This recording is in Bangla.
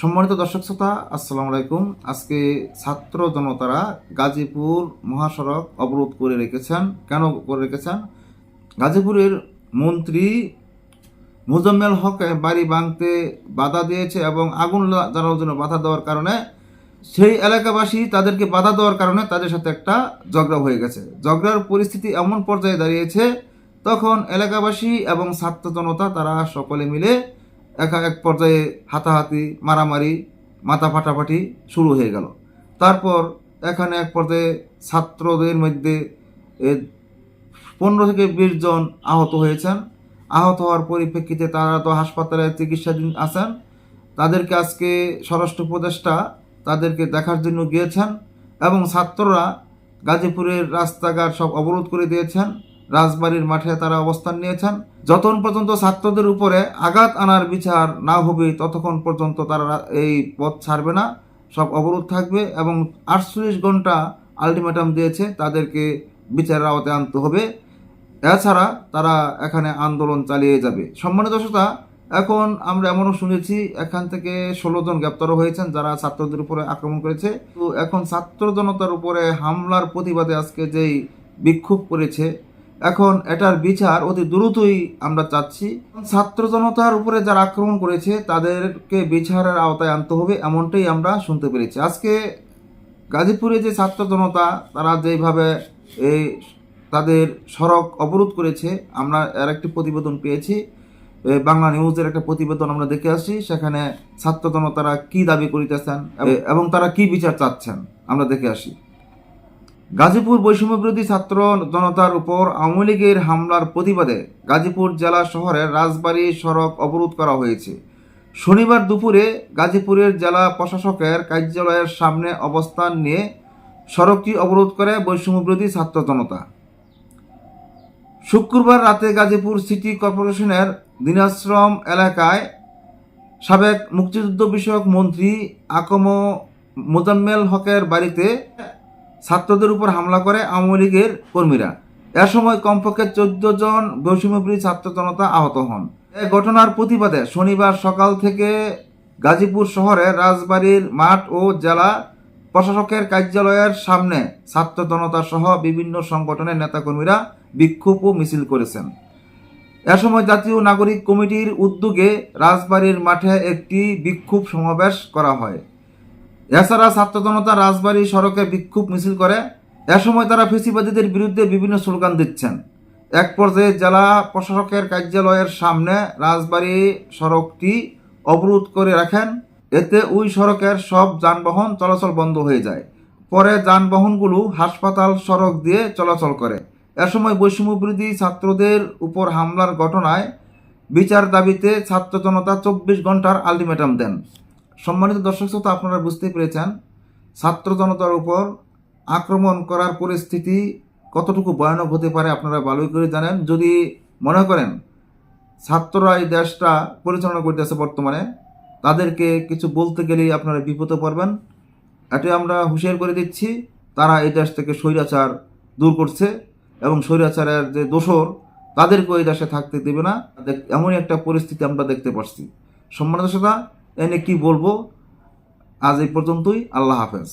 সম্মানিত দর্শক শ্রোতা, আসসালামু আলাইকুম। আজকে ছাত্র জনতারা গাজীপুর মহাসড়ক অবরোধ করে রেখেছেন। কেন করে রেখেছেন? গাজীপুরের মন্ত্রী মুজাম্মেল হক বাড়ি ভাঙতে বাধা দিয়েছে এবং আগুন জ্বালানোর জন্য বাধা দেওয়ার কারণে সেই এলাকাবাসী তাদেরকে বাধা দেওয়ার কারণে তাদের সাথে একটা ঝগড়া হয়ে গেছে। ঝগড়ার পরিস্থিতি এমন পর্যায়ে দাঁড়িয়েছে, তখন এলাকাবাসী এবং ছাত্র জনতা তারা সকলে মিলে একা এক পর্যায়ে হাতাহাতি, মারামারি, মাথা ফাটাফাটি শুরু হয়ে গেল। তারপর এখানে এক পর্যায়ে ছাত্রদের মধ্যে পনেরো থেকে বিশ জন আহত হয়েছেন। আহত হওয়ার পরিপ্রেক্ষিতে তারা তো হাসপাতালে চিকিৎসাধীন আছেন। তাদেরকে আজকে স্বরাষ্ট্র উপদেষ্টা তাদেরকে দেখার জন্য গিয়েছেন এবং ছাত্ররা গাজীপুরের রাস্তাঘাট সব অবরোধ করে দিয়েছেন। রাজবাড়ির মাঠে তারা অবস্থান নিয়েছেন। যতক্ষণ পর্যন্ত ছাত্রদের উপরে আঘাত আনার বিচার না হবে, ততক্ষণ পর্যন্ত তারা এই পথ ছাড়বে না। সব অবরোধ থাকবে এবং আটচল্লিশ ঘণ্টা আলটিমেটাম দিয়েছে তাদেরকে বিচারের আওতায় আনতে হবে। এছাড়া তারা এখানে আন্দোলন চালিয়ে যাবে। সম্মানিত দর্শকতা এখন আমরা এমনও শুনেছি এখান থেকে ষোলো জন গ্রেপ্তারও হয়েছেন যারা ছাত্রদের উপরে আক্রমণ করেছে। তো এখন ছাত্র জনতার উপরে হামলার প্রতিবাদে আজকে যেই বিক্ষোভ করেছে এখন এটার বিচার অতি দ্রুতই আমরা চাচ্ছি। ছাত্র জনতার উপরে যারা আক্রমণ করেছে, তাদেরকে বিচারের আওতায় আনতে হবে, এমনটাই আমরা শুনতে পেরেছি। আজকে গাজীপুরে যে ছাত্র জনতা, তারা যেভাবে এই তাদের সড়ক অবরোধ করেছে, আমরা এর একটি প্রতিবেদন পেয়েছি। বাংলা নিউজের একটা প্রতিবেদন আমরা দেখে আসি, সেখানে ছাত্র জনতারা কি দাবি করিতেছেন, এবং তারা কি বিচার চাচ্ছেন, আমরা দেখে আসি। গাজীপুর বৈষম্য বিরোধী ছাত্র জনতার উপর আওয়ামী লীগের হামলার প্রতিবাদে গাজীপুর জেলা শহরের রাজবাড়ী সড়ক অবরোধ করা হয়েছে। শনিবার দুপুরে গাজীপুরের জেলা প্রশাসকের কার্যালয়ের সামনে অবস্থান নিয়ে সড়কটি অবরোধ করে বৈষম্য বিরোধী ছাত্র জনতা। শুক্রবার রাতে গাজীপুর সিটি কর্পোরেশনের দিনাশ্রম এলাকায় সাবেক মুক্তিযুদ্ধ বিষয়ক মন্ত্রী আকম মোজাম্মেল হকের বাড়িতে ছাত্রদের উপর হামলা করে আওয়ামী লীগের কর্মীরা। এ সময় কমপক্ষে চোদ্দ জন বৈষম্যবিরোধী ছাত্র জনতা আহত হন। এ ঘটনার প্রতিবাদে শনিবার সকাল থেকে গাজীপুর শহরে রাজবাড়ির মাঠ ও জেলা প্রশাসকের কার্যালয়ের সামনে ছাত্র জনতা সহ বিভিন্ন সংগঠনের নেতাকর্মীরা বিক্ষোভ ও মিছিল করেছেন। এ সময় জাতীয় নাগরিক কমিটির উদ্যোগে রাজবাড়ির মাঠে একটি বিক্ষোভ সমাবেশ করা হয়। এছাড়া ছাত্র জনতা রাজবাড়ী সড়কে বিক্ষোভ মিছিল করে। এ সময় তারা ফেসিবাদীদের বিরুদ্ধে বিভিন্ন স্লোগান দিচ্ছেন। এক পর্যায়ে জেলা প্রশাসকের কার্যালয়ের সামনে রাজবাড়ী সড়কটি অবরোধ করে রাখেন। এতে ওই সড়কের সব যানবাহন চলাচল বন্ধ হয়ে যায়। পরে যানবাহনগুলো হাসপাতাল সড়ক দিয়ে চলাচল করে। এ সময় বৈষম্য বিরোধী ছাত্রদের উপর হামলার ঘটনায় বিচার দাবিতে ছাত্র জনতা চব্বিশ ঘণ্টার আলটিমেটাম দেন। সম্মানিত দর্শক শ্রোতা, আপনারা বুঝতে পেরেছেন, ছাত্র জনতার উপর আক্রমণ করার পরিস্থিতি কতটুকু ভয়ানক হতে পারে আপনারা ভালোই করে জানেন। যদি মনে করেন, ছাত্ররা এই দেশটা পরিচালনা করতেছে বর্তমানে, তাদেরকে কিছু বলতে গেলেই আপনারা বিপদে পড়বেন। এটাই আমরা হুঁশিয়ার করে দিচ্ছি, তারা এই দেশ থেকে স্বৈরাচার দূর করছে এবং স্বৈরাচারের যে দোসর তাদেরকে ওই দেশে থাকতে দেবে না। এমনই একটা পরিস্থিতি আমরা দেখতে পাচ্ছি। সম্মানিত শ্রোতা এনে কি বলব? আজ এই পর্যন্তই আল্লাহ হাফেজ।